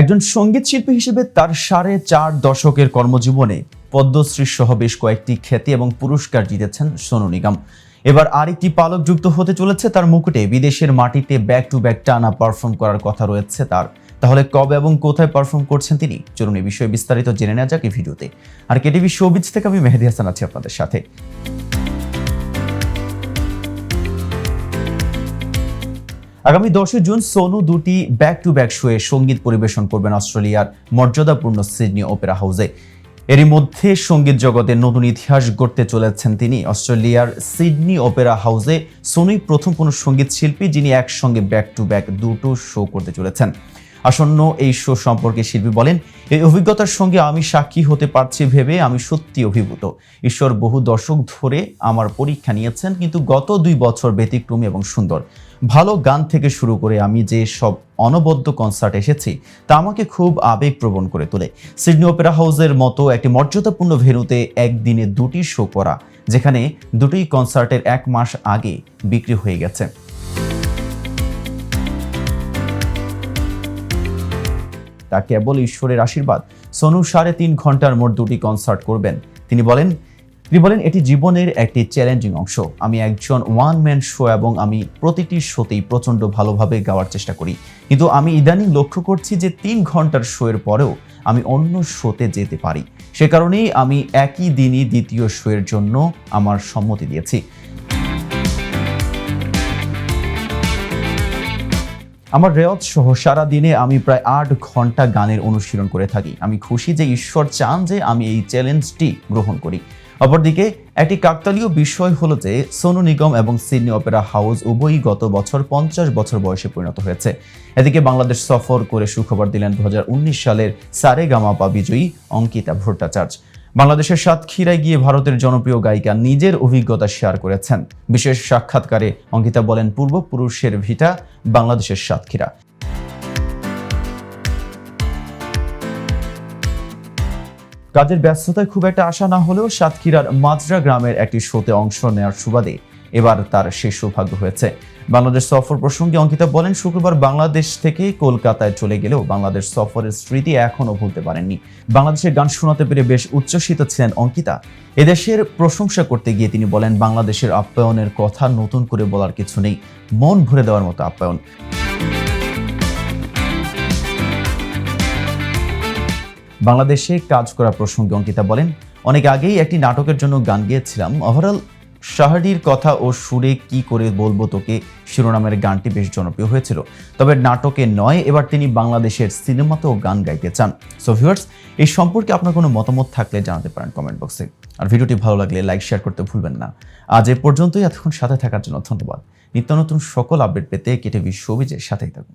একজন সংগীত শিল্পী হিসেবে তার সাড়ে চার দশকের কর্মজীবনে পদ্মশ্রী সহ বেশ কয়েকটি খ্যাতি এবং পুরস্কার জিতেছেন সোনু নিগম। এবার আরেকটি পালক যুক্ত হতে চলেছে তার মুকুটে। বিদেশের মাটিতে ব্যাক টু ব্যাক টানা পারফর্ম করার কথা রয়েছে তার। তাহলে কবে এবং কোথায় পারফর্ম করছেন তিনি? চলুন এই বিষয়ে বিস্তারিত জেনে নেওয়া যাক এই ভিডিওতে। আর কেটিভি শোবিজ থেকে আমি মেহেদি হাসান আছি আপনাদের সাথে। আগামী দশই জুন সোনু দুটি ব্যাক টু ব্যাক শোয়ে সংগীত পরিবেশন করবেন অস্ট্রেলিয়ার মর্যাদাপূর্ণ সিডনি ওপেরা হাউসে। এরই মধ্যে সংগীত জগতে নতুন ইতিহাস গড়তে চলেছেন তিনি। অস্ট্রেলিয়ার সিডনি ওপেরা হাউসে সোনুই প্রথম কোনো সংগীত শিল্পী যিনি একসঙ্গে ব্যাক টু ব্যাক দুটো শো করতে চলেছেন। আসন্ন এই শো সম্পর্কে শিল্পী বলেন, এই অভিজ্ঞতার সঙ্গে আমি সাক্ষী হতে পারছি ভেবে আমি সত্যি অভিভূত। ঈশ্বর বহু দশক ধরে আমার পরীক্ষা নিয়েছেন, কিন্তু গত দুই বছর ব্যতিক্রমী এবং সুন্দর। ভালো গান থেকে শুরু করে আমি যে সব অনবদ্য কনসার্ট এসেছি, তা আমাকে খুব আবেগপ্রবণ করে তোলে। সিডনি ওপেরা হাউসের মতো একটি মর্যাদাপূর্ণ ভেন্যুতে একদিনে দুটি শো করা, যেখানে দুটি কনসার্টের এক মাস আগে বিক্রি হয়ে গেছে। তা কেবল ঈশ্বরের আশীর্বাদ। সোনু সাড়ে তিন ঘণ্টার মোট দুটি কনসার্ট করবেন। তিনি বলেন তিনি বলেন, এটি জীবনের একটি চ্যালেঞ্জিং অংশ। আমি একজন ওয়ান ম্যান শো এবং আমি প্রতিটি শোতেই প্রচণ্ড ভালোভাবে গাওয়ার চেষ্টা করি। কিন্তু আমি ইদানিং লক্ষ্য করছি যে তিন ঘণ্টার শোয়ের পরেও আমি অন্য শোতে যেতে পারি। সে কারণেই আমি একই দিনই দ্বিতীয় শোয়ের জন্য আমার সম্মতি দিয়েছি। আমার রেওয়াজ সহ সারা দিনে আমি প্রায় আট ঘণ্টা গানের অনুশীলন করে থাকি। আমি খুশি যে ঈশ্বর চান যে আমি এই চ্যালেঞ্জটি গ্রহণ করি। অপরদিকে, একটি কাকতালীয় বিষয় হলো যে সোনু নিগম এবং সিডনি অপেরা হাউস উভয়ই গত বছর পঞ্চাশ বছর বয়সে পরিণত হয়েছে। এদিকে বাংলাদেশ সফর করে সুখবর দিলেন দু হাজার উনিশ সালের সারে গামাপা বিজয়ী অঙ্কিতা ভট্টাচার্য। বাংলাদেশের সাতক্ষীরায় গিয়ে ভারতের জনপ্রিয় গায়িকা নিজের অভিজ্ঞতা শেয়ার করেছেন। বিশেষ সাক্ষাৎকারে অঙ্কিতা বলেন পূর্বপুরুষের ভিটা বাংলাদেশের সাতক্ষীরা। কাজের ব্যস্ততায় খুব একটা আশা না হলেও সাতক্ষীরার মাজরা গ্রামের একটি শোতে অংশ নেওয়ার সুবাদে এবার তার শেষ সৌভাগ্য হয়েছে। বাংলাদেশ সফর প্রসঙ্গে অঙ্কিতা বলেন, শুক্রবার বাংলাদেশ থেকে কলকাতায় চলে গেলেও বাংলাদেশ সফরের স্মৃতি এখনও ভুলতে পারেননি। বাংলাদেশের গান শোনাতে পেরে বেশ উচ্ছ্বসিত ছিলেন অঙ্কিতা। এদেশের প্রশংসা করতে গিয়ে তিনি বলেন, বাংলাদেশের আপ্যায়নের কথা নতুন করে বলার কিছু নেই। মন ভরে দেওয়ার মতো আপ্যায়ন। বাংলাদেশে কাজ করা প্রসঙ্গে অঙ্কিতা বলেন, অনেক আগেই একটি নাটকের জন্য গান গিয়েছিলাম। ওভারঅল শাহরির কথা ও সুরে কি করে বলব তোকে? শিরোনামের গানটি বেশ জনপ্রিয় হয়েছিল। তবে নাটকে নয়, এবার তিনি বাংলাদেশের সিনেমাতেও গান গাইতে চান। সো ভিউয়ার্স এই সম্পর্কে আপনার কোনো মতামত থাকলে জানাতে পারেন কমেন্ট বক্সে আর ভিডিওটি ভালো লাগলে লাইক শেয়ার করতে ভুলবেন না। আজ এ পর্যন্তই, এতক্ষণ সাথে থাকার জন্য ধন্যবাদ। নিত্য নতুন সকল আপডেট পেতে কেটে বিশ্ববিজের সাথেই থাকুন।